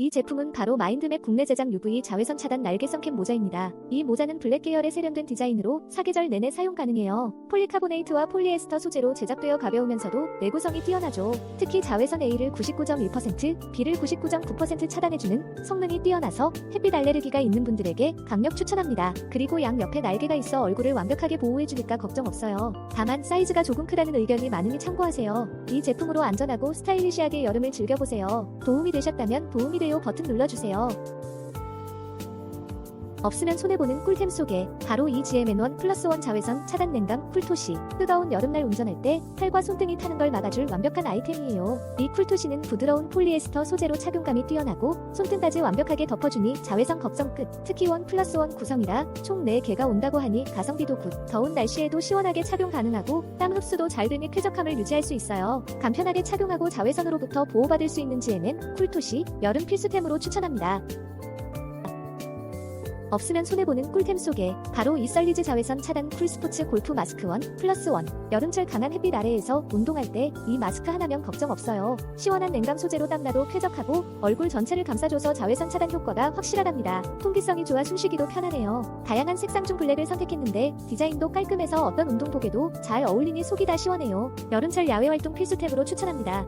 이 제품은 바로 마인드맵 국내 제작 UV 자외선 차단 날개 선캡 모자입니다. 이 모자는 블랙 계열의 세련된 디자인으로 사계절 내내 사용 가능해요. 폴리카보네이트와 폴리에스터 소재로 제작되어 가벼우면서도 내구성이 뛰어나죠. 특히 자외선 A를 99.1%, B를 99.9% 차단해주는 성능이 뛰어나서 햇빛 알레르기가 있는 분들에게 강력 추천합니다. 그리고 양 옆에 날개가 있어 얼굴을 완벽하게 보호해주니까 걱정 없어요. 다만 사이즈가 조금 크다는 의견이 많으니 참고하세요. 이 제품으로 안전하고 스타일리시하게 여름을 즐겨보세요. 도움이 되셨다면 도움이 돼요 버튼 눌러주세요. 없으면 손해보는 꿀템 속에 바로 이 GMN1 플러스 원 자외선 차단 냉감 쿨토시 뜨거운 여름날 운전할 때 팔과 손등이 타는 걸 막아줄 완벽한 아이템이에요. 이 쿨토시는 부드러운 폴리에스터 소재로 착용감이 뛰어나고 손등까지 완벽하게 덮어주니 자외선 걱정 끝. 특히 원 플러스 원 구성이라 총 4개가 온다고 하니 가성비도 굿. 더운 날씨에도 시원하게 착용 가능하고 땀 흡수도 잘 되니 쾌적함을 유지할 수 있어요. 간편하게 착용하고 자외선으로부터 보호받을 수 있는 GMN 쿨토시 여름 필수템으로 추천합니다. 없으면 손해보는 꿀템 속에 바로 이 썰리즈 자외선 차단 쿨스포츠 골프 마스크 원 플러스 원. 여름철 강한 햇빛 아래에서 운동할 때 이 마스크 하나면 걱정 없어요. 시원한 냉감 소재로 땀나도 쾌적하고 얼굴 전체를 감싸줘서 자외선 차단 효과가 확실하답니다. 통기성이 좋아 숨쉬기도 편하네요. 다양한 색상 중 블랙을 선택했는데 디자인도 깔끔해서 어떤 운동복에도 잘 어울리니 속이 다 시원해요. 여름철 야외 활동 필수템으로 추천합니다